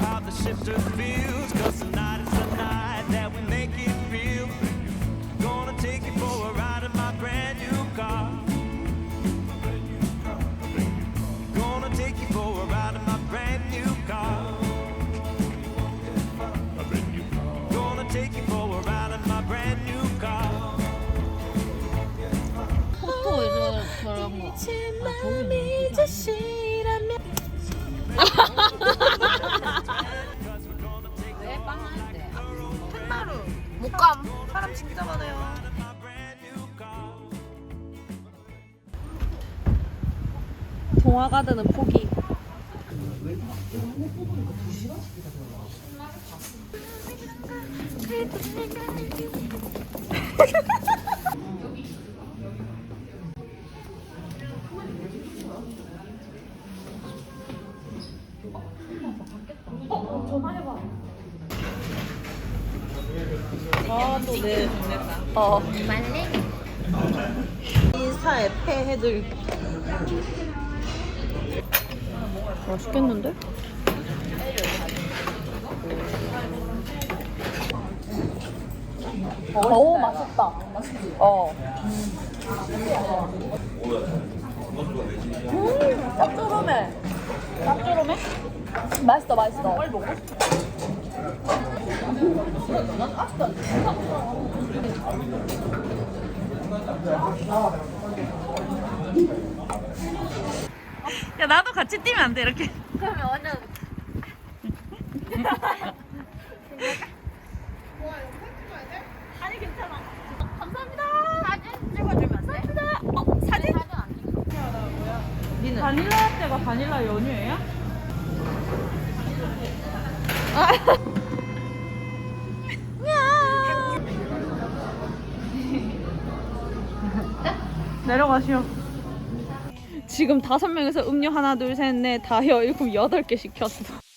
show you how the shifter feels. Cause tonight is the night that we make it real. Gonna take you for a ride in my brand new car. Gonna take you for a ride in my brand new car. Gonna take you for a ride in my brand new car. 포토에서 저런 거. 동화가드는 포기. 아 또 내. 어. 말랭이. 인스타에 패 해줄. 맛있겠는데? 오 맛있다. 맛있지? 어. 음, 짭조름해. 짭조름해? 맛있어, 맛있어. 빨리 먹어. 야 나도 같이 뛰면 안 돼 이렇게. 그러면 완전 아니 괜찮아. 감사합니다. 사진 찍어주면 안 돼? 감사합니다. 어 사진? 사진 안 찍어. 니는? 바닐라 라떼가 바닐라 연유예요? 내려가시오. 지금 다섯 명에서 음료 하나, 둘, 셋, 넷, 다, 여, 일곱, 여덟 개 시켰어.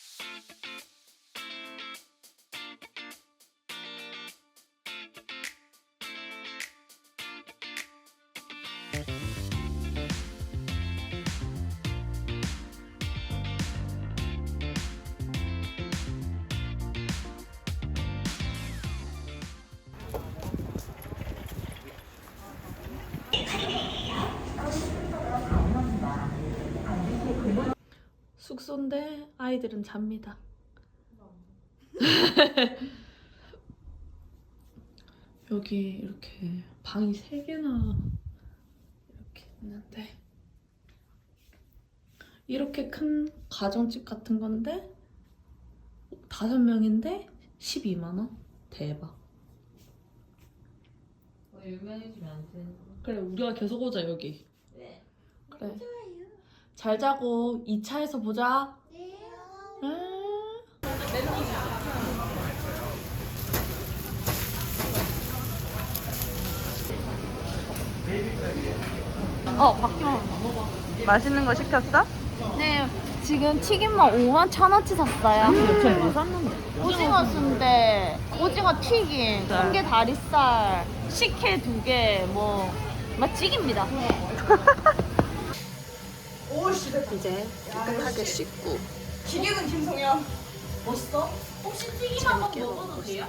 숙소인데 아이들은 잡니다. 여기 이렇게 방이 세 개나 이렇게 있는데 이렇게 큰 가정집 같은 건데 다섯 명인데 12만 원? 대박. 유명해지면 안 되는 거. 그래 우리가 계속 오자 여기. 네. 그래. 잘 자고 2차에서 보자. 응. 어, 박형. 맛있는 거 시켰어? 네 지금 튀김만 5만 천 원치 샀어요 요새 뭐 샀는데? 오징어 순대 오징어 튀김 공개 다리살 식혜 두 개 뭐 맛찌개입니다 이제 깨끗하게 씻고 기계는 김성현 멋있어? 혹시 튀김 한번 먹어도 돼요?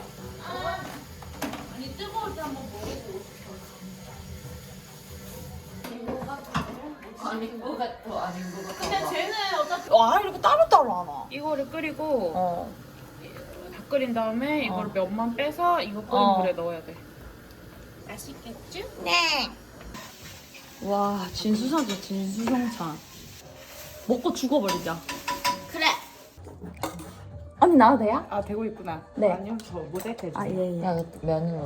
아니 뜨거울 때 한번 먹어보고 아닌 거 같아. 아닌 거 같아. 근데 쟤는 어차피 와 이렇게 따로따로 하나 이거를 끓이고 어. 다 끓인 다음에 이거를 면만 빼서 이거 끓인 어. 물에 넣어야 돼. 맛있겠죠? 와, 진수성찬, 진수성찬. 먹고 죽어버리자. 그래 언니 나와도 돼요? 아 되고 있구나. 네. 아니요 저 모자이크 해주세요. 아, 예, 예. 야, 면으로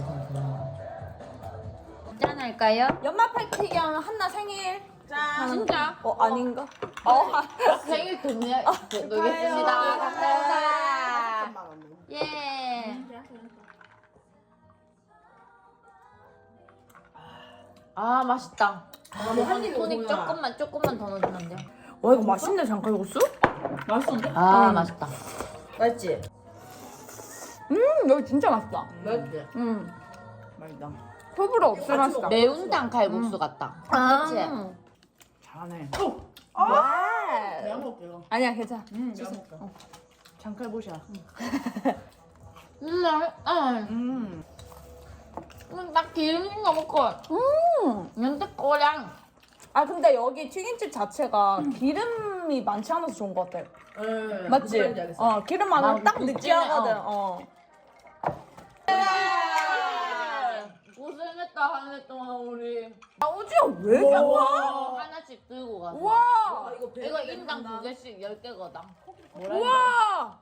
서짠 할까요? 연말 파티 겸 한나 생일. 짠 진짜? 어, 아닌가? 어. 생일 돈내 놓겠습니다. 감사합니다. 예. 아 맛있다. 토닉 조금만 조금만 더 넣어주면 안 돼요? 와, 이거 맛있네, 장칼국수? 맛있는데? 아 음. 맛있다. 맛있지? 음, 여기 진짜 맛있다. 맛있지? 음. 맛있다. 호불호 없이 맛있다. 매운탕 칼국수 같다. 아. 그치? 잘하네. 와. 내가 먹을게요. 아니야, 괜찮아. 음, 내가 먹을게. 장칼보샤. 음, 맛있다. 음. 음, 딱 기름진 거 먹고. 음, 연태 꼬량. 아 근데 여기 튀김집 자체가 기름이 많지 않아서 좋은 것 같아. 맞지? 어 기름 많으면 아, 딱 느끼하거든. 어. 고생했다, 한 해 동안 우리. 아 우지야 왜 이렇게 와? 하나씩 들고 가서. 우와. 이거 인당 두 개씩 열 개거든. 뭐라 우와.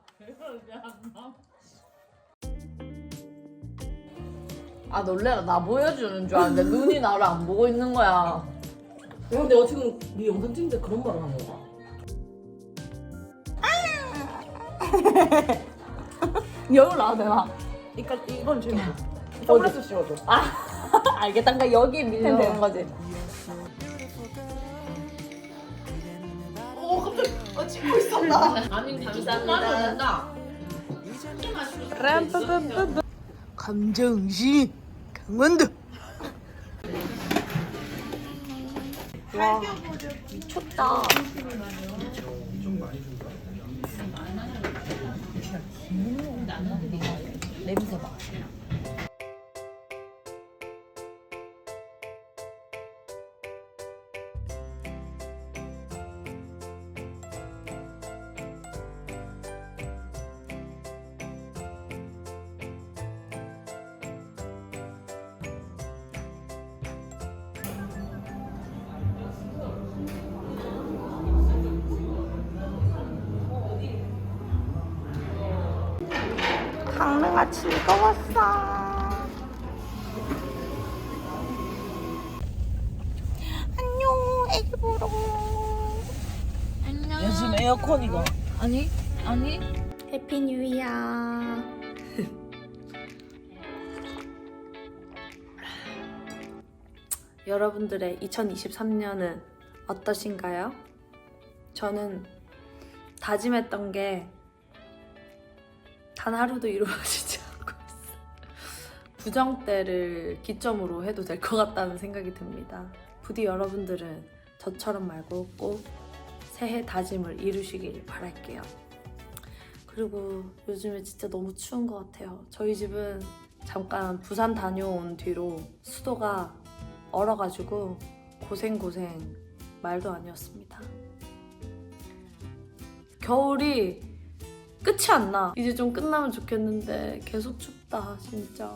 아 놀래라 나 보여주는 줄 알았는데 눈이 나를 안 보고 있는 거야. 야, 근데 내가 지금 네 영상 찍는데 그런 말을 하는 거야? 여기 나와도 되나? 이까 이건 지금 선글라스 씌워줘. 아 알겠다. 그러니까 여기 밑에 되는 거지. 아니 감사합니다. 감정시 강원도. 와 미쳤다. 냄새 봐. 강릉아 즐거웠어. 안녕 애기 보러. 안녕. 요즘 에어컨 이거. 아니 아니. 해피 뉴 이어. 여러분들의 2023년은 어떠신가요? 저는 다짐했던 게 단 하루도 이루어지지 않고 있어요. 부정 때를 기점으로 해도 될 것 같다는 생각이 듭니다. 부디 여러분들은 저처럼 말고 꼭 새해 다짐을 이루시길 바랄게요. 그리고 요즘에 진짜 너무 추운 것 같아요. 저희 집은 잠깐 부산 다녀온 뒤로 수도가 얼어가지고 고생고생 말도 아니었습니다. 겨울이 끝이 안 나. 이제 좀 끝나면 좋겠는데 계속 춥다, 진짜.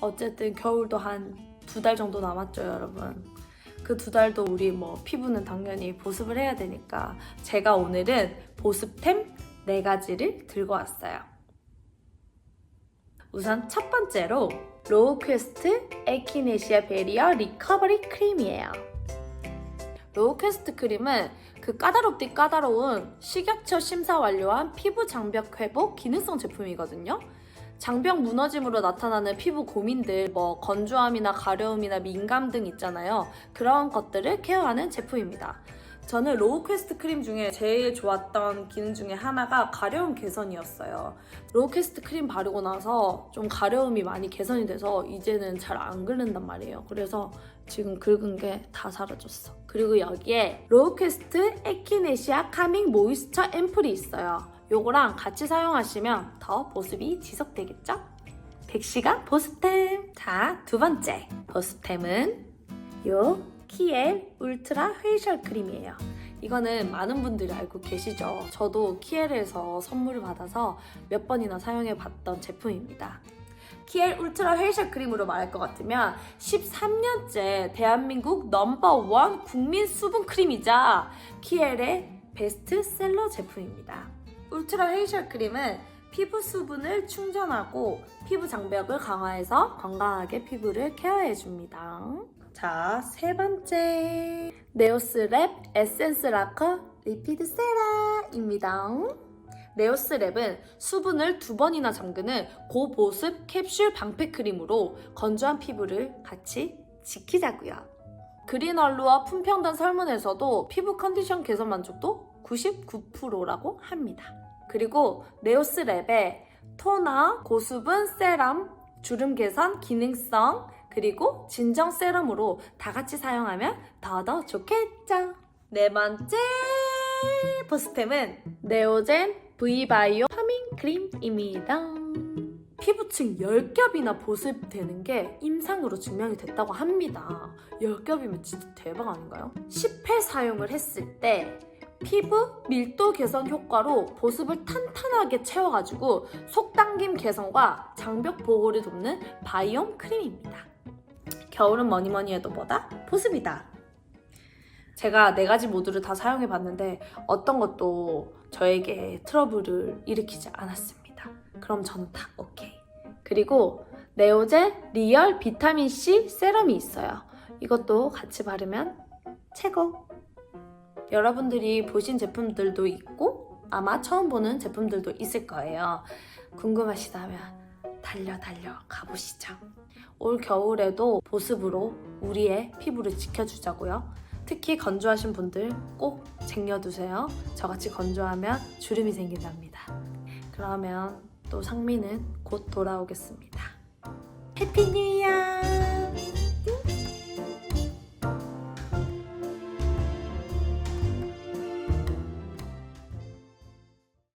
어쨌든 겨울도 한 두 달 정도 남았죠, 여러분. 그 두 달도 우리 뭐 피부는 당연히 보습을 해야 되니까 제가 오늘은 보습템 네 가지를 들고 왔어요. 우선 첫 번째로 로우 퀘스트 에키네시아 베리어 리커버리 크림이에요. 로우 퀘스트 크림은 그 까다롭디 까다로운 식약처 심사 완료한 피부 장벽 회복 기능성 제품이거든요. 장벽 무너짐으로 나타나는 피부 고민들, 뭐 건조함이나 가려움이나 민감 등 있잖아요. 그런 것들을 케어하는 제품입니다. 저는 로우 퀘스트 크림 중에 제일 좋았던 기능 중에 하나가 가려움 개선이었어요. 로우 퀘스트 크림 바르고 나서 좀 가려움이 많이 개선이 돼서 이제는 잘 안 긁는단 말이에요. 그래서 지금 긁은 게 다 사라졌어. 그리고 여기에 로우 퀘스트 에키네시아 카밍 모이스처 앰플이 있어요. 요거랑 같이 사용하시면 더 보습이 지속되겠죠? 100시간 보습템! 자, 두 번째 보습템은 요 키엘 울트라 페이셜 크림이에요. 이거는 많은 분들이 알고 계시죠. 저도 키엘에서 선물을 받아서 몇 번이나 사용해 봤던 제품입니다. 키엘 울트라 페이셜 크림으로 말할 것 같으면 13년째 대한민국 넘버원 국민 수분 크림이자 키엘의 베스트셀러 제품입니다. 울트라 페이셜 크림은 피부 수분을 충전하고 피부 장벽을 강화해서 건강하게 피부를 케어해줍니다. 자, 세 번째. 네오스 랩 에센스 라커 리피드 세라입니다. 네오스 랩은 수분을 두 번이나 잠그는 고보습 캡슐 방패 크림으로 건조한 피부를 같이 지키자고요. 그린 얼루와 품평단 설문에서도 피부 컨디션 개선 만족도 99%라고 합니다. 그리고 네오스랩에 토너, 고수분 세럼, 주름 개선, 기능성, 그리고 진정 세럼으로 다 같이 사용하면 더더 좋겠죠. 네 번째 보스템은 네오젠 V바이오 파밍 크림입니다. 피부층 10겹이나 보습되는 게 임상으로 증명이 됐다고 합니다. 10겹이면 진짜 대박 아닌가요? 10회 사용을 했을 때 피부 밀도 개선 효과로 보습을 탄탄하게 채워가지고 속당김 개선과 장벽 보호를 돕는 바이옴 크림입니다. 겨울은 뭐니 뭐니 해도 뭐다? 보습이다. 제가 네 가지 모두를 다 사용해 봤는데 어떤 것도 저에게 트러블을 일으키지 않았습니다. 그럼 저는 다 오케이. 그리고 네오젤 리얼 비타민 C 세럼이 있어요. 이것도 같이 바르면 최고. 여러분들이 보신 제품들도 있고 아마 처음 보는 제품들도 있을 거예요. 궁금하시다면 달려 달려 가보시죠. 올 겨울에도 보습으로 우리의 피부를 지켜주자고요. 특히 건조하신 분들 꼭 쟁여두세요. 저같이 건조하면 주름이 생긴답니다. 그러면 또 상미는 곧 돌아오겠습니다. 해피 뉴 이어!